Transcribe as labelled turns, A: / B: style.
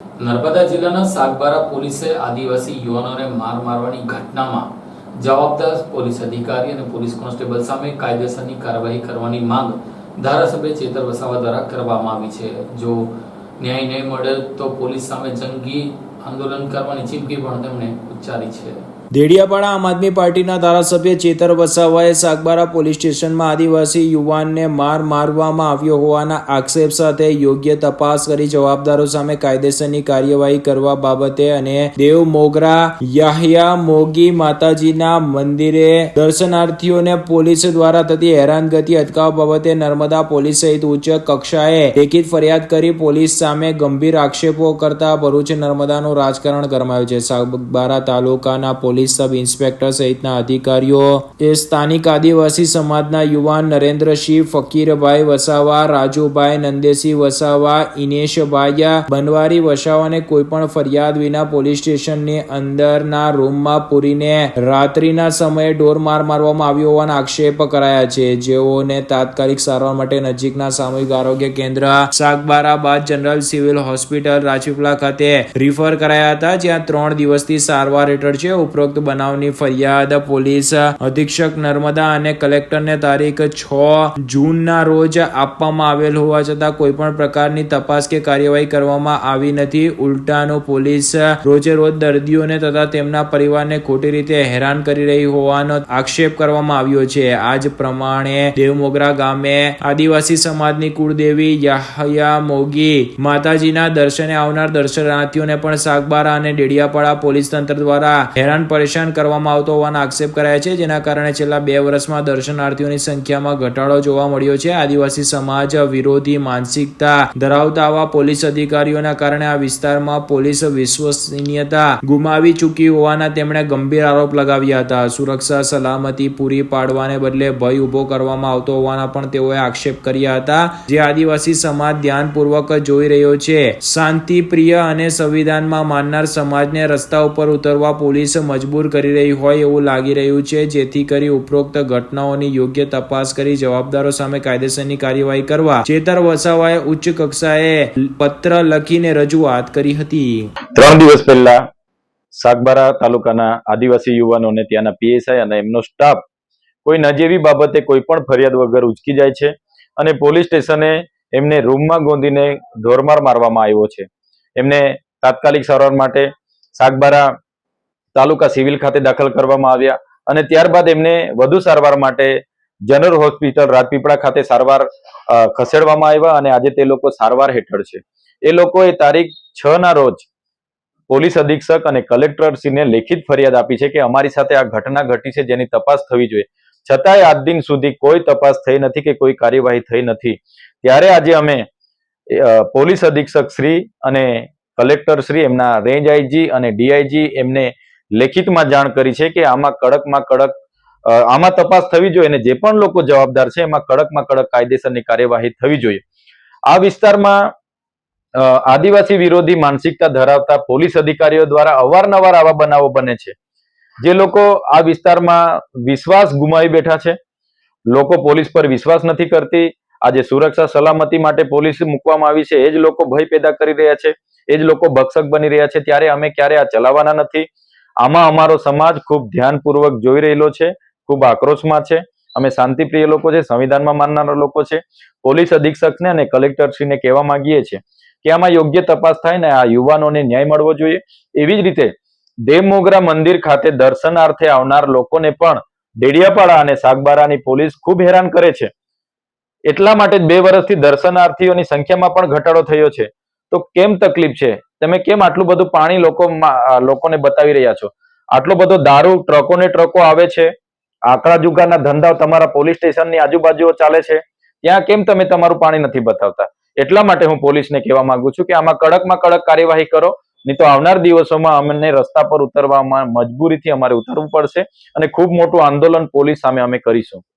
A: નર્મદા જિલ્લાના સાગબારા પોલીસે આદિવાસી યુવાનોને માર મારવાની ઘટનામાં જવાબદાર પોલીસ અધિકારી અને પોલીસ કોન્સ્ટેબલ સામે કાયદેસરની કાર્યવાહી કરવાની માંગ ધારાસભ્ય ચેતર વસાવા દ્વારા કરવામાં આવી છે. જો ન્યાય નહીં મળે તો પોલીસ સામે જંગી આંદોલન કરવાની ચીમકી પણ તેમણે ઉચ્ચારી છે.
B: દેડિયાપાડા આમ આદમી પાર્ટીના ધારાસભ્ય ચેતર વસાવાએ સાગબારા પોલીસ સ્ટેશનમાં આદિવાસી યુવાનને માર મારવામાં આવ્યો હોવાના આક્ષેપ સાથે યોગ્ય તપાસ કરી જવાબદારો સામે કાયદેસરની કાર્યવાહી કરવા બાબતે અને દેવ મોગરા, યાહ્યા, મોગી માતાજીના મંદિરે દર્શનાર્થીઓને પોલીસ દ્વારા થતી હેરાનગતિ અટકાવવા બાબતે નર્મદા પોલીસ સહિત ઉચ્ચ કક્ષાએ લેખિત ફરિયાદ કરી પોલીસ સામે ગંભીર આક્ષેપો કરતા ભરૂચ નર્મદાનું રાજકારણ ગરમાયું છે. સાગબારા તાલુકાના પોલીસ સબ ઇન્સ્પેક્ટર સહિતના અધિકારીઓ તે સ્થાનિક આદિવાસી સમાજના યુવાન નરેન્દ્રસિંહ ફકીરભાઈ વસાવા, રાજુભાઈ નંદેસી વસાવા ઇનેશભાઈ બનવારી વસાવાને કોઈ પણ ફરિયાદ વિના પોલીસ સ્ટેશનની અંદરના રૂમમાં પૂરીને રાત્રિના સમયે ઢોર માર મારવામાં આવ્યો હોવાના આક્ષેપ કરાયા છે. જેઓને તાત્કાલિક સારવાર માટે નજીકના સામૂહિક આરોગ્ય કેન્દ્ર સાગબારા બાદ જનરલ સિવિલ હોસ્પિટલ, રાજપીપળા ખાતે રિફર કરાયા હતા, જ્યાં ત્રણ દિવસથી સારવાર હેઠળ છે. ઉપરોક્ત બનાવની ફરિયાદ પોલીસ અધિક્ષક નર્મદા અને કલેક્ટરને તારીખ છ જૂનના રોજ આપવામાં આવેલ હોવા છતાં કોઈ પણ પ્રકારની તપાસ કે કાર્યવાહી કરવામાં આવી નથી. ઉલટાનો પોલીસ રોજે રોજ દર્દીઓને તથા તેમના પરિવારને ખોટી રીતે હેરાન કરી રહી હોવાનો આક્ષેપ કરવામાં આવ્યો છે. આજ પ્રમાણે દેવમોગરા ગામે આદિવાસી સમાજની કુળદેવી યાહયા મોગી માતાજીના દર્શને આવનાર દર્શનાર્થીઓને પણ સાગબારા અને ડેડિયાપાડા પોલીસ તંત્ર દ્વારા હેરાન પરેશાન કરવામાં આવતો હોવાના આક્ષેપ કરાયા છે, જેના કારણે છેલ્લા બે વર્ષમાં દર્શનાર્થીઓની સંખ્યામાં ઘટાડો જોવા મળ્યો છે. આદિવાસી સમાજ વિરોધી માનસિકતા ધરાવતા આવા પોલીસ અધિકારીઓના કારણે આ વિસ્તારમાં પોલીસ વિશ્વસનીયતા ગુમાવી ચૂકી હોવાના તેમણે ગંભીર આરોપ લગાવ્યા હતા. સુરક્ષા, સલામતી પૂરી પાડવાને બદલે ભય ઊભો કરવામાં આવતો હોવાના પણ તેઓએ આક્ષેપ કર્યા હતા. જે આદિવાસી સમાજ ધ્યાનપૂર્વક જોઈ રહ્યો છે. શાંતિ પ્રિય અને સંવિધાનમાં માનનાર સમાજને રસ્તા ઉપર ઉતરવા પોલીસ મજબૂર કરી રહી હોય એવું લાગી રહ્યું છે, જેથી કરી ઉપરોક્ત ઘટનાઓની યોગ્ય તપાસ કરી જવાબદારો સામે કાયદેસરની કાર્યવાહી કરવા ચેતર વસાવાએ ઉચ્ચ કક્ષાએ પત્ર લખીને રજૂઆત કરી હતી.
C: ત્રણ દિવસ પહેલા સાગબારા તાલુકાના આદિવાસી યુવાનોને ત્યાંના પીએસઆઈ અને એમનો સ્ટાફ કોઈ નજીવી બાબતે કોઈ પણ ફરિયાદ વગર ઉચકી જાય છે અને પોલીસ સ્ટેશને એમને રૂમમાં ગોંધીને ઢોરમાર મારવામાં આવ્યો છે. એમને તાત્કાલિક સારવાર માટે સાગબારા તાલુકા સિવિલ ખાતે દાખલ કરવામાં આવ્યા અને ત્યારબાદ એમને વધુ સારવાર માટે જનરલ હોસ્પિટલ રાજપીપળા ખાતે સારવાર ખસેડવામાં આવ્યા અને આજે તે લોકો સારવાર હેઠળ છે. એ લોકોએ તારીખ છ ના રોજ પોલીસ અધિક્ષક અને કલેક્ટરશ્રીને લેખિત ફરિયાદ આપી છે કે અમારી સાથે આ ઘટના ઘટી છે, જેની તપાસ થવી જોઈએ. છતાંય આજ દિન સુધી કોઈ તપાસ થઈ નથી કે કોઈ કાર્યવાહી થઈ નથી. ત્યારે આજે અમે પોલીસ અધિક્ષક શ્રી અને કલેક્ટર શ્રી એમના રેન્જ આઈજી અને ડીઆઈજી એમને લેખિતમાં જાણ કરી છે કે આમાં કડકમાં કડક આમાં તપાસ થવી જોઈએ અને જે પણ લોકો જવાબદાર છે એમાં કડકમાં કડક કાયદેસરની કાર્યવાહી થવી જોઈએ. આ વિસ્તારમાં આદિવાસી વિરોધી માનસિકતા ધરાવતા પોલીસ અધિકારીઓ દ્વારા અવારનવાર આવા બનાવો બને છે. જે લોકો આ વિસ્તારમાં વિશ્વાસ ગુમાવી બેઠા છે, લોકો પોલીસ પર વિશ્વાસ નથી કરતી આજે સુરક્ષા સલામતી માટે પોલીસ મૂકવામાં આવી છે. એ જ લોકો ભય પેદા કરી રહ્યા છે. એ જ લોકો ભક્ષક બની રહ્યા છે. ત્યારે અમે ક્યારે આ ચલાવવાના નથી. આમાં અમારો સમાજ ખૂબ ધ્યાનપૂર્વક જોઈ રહેલો છે, ખૂબ આક્રોશમાં છે. અમે શાંતિપ્રિય લોકો છે, સંવિધાનમાં માનનારા લોકો છે. પોલીસ અધિક્ષકને અને કલેક્ટરશ્રીને કહેવા માંગીએ છીએ કે આમાં યોગ્ય તપાસ થાય ને આ યુવાનોને ન્યાય મળવો જોઈએ. એવી જ રીતે દેવમોગરા મંદિર ખાતે દર્શનાર્થે આવનાર લોકોને પણ ડેડિયાપાડા અને સાગબારાની પોલીસ ખૂબ હેરાન કરે છે. એટલા માટે બે વર્ષથી દર્શનાર્થીઓની સંખ્યામાં પણ ઘટાડો થયો છે. તો કેમ તકલીફ છે? તમે કેમ આટલું બધું પાણી લોકો લોકોને બતાવી રહ્યા છો? આટલો બધો દારૂ ટ્રકો ને ટ્રકો આવે છે? આકડા જુગારના ધંધા તમારા પોલીસ સ્ટેશનની આજુબાજુઓ ચાલે છે? ત્યાં કેમ તમે તમારું પાણી નથી બતાવતા? એટલા માટે હું પોલીસને કહેવા માંગુ છું કે આમાં કડકમાં કડક કાર્યવાહી કરો, નહીં તો આવનાર દિવસોમાં અમને રસ્તા પર ઉતરવામાં મજબૂરીથી અમારે ઉતરવું પડશે અને ખૂબ મોટું આંદોલન પોલીસ સામે અમે કરીશું.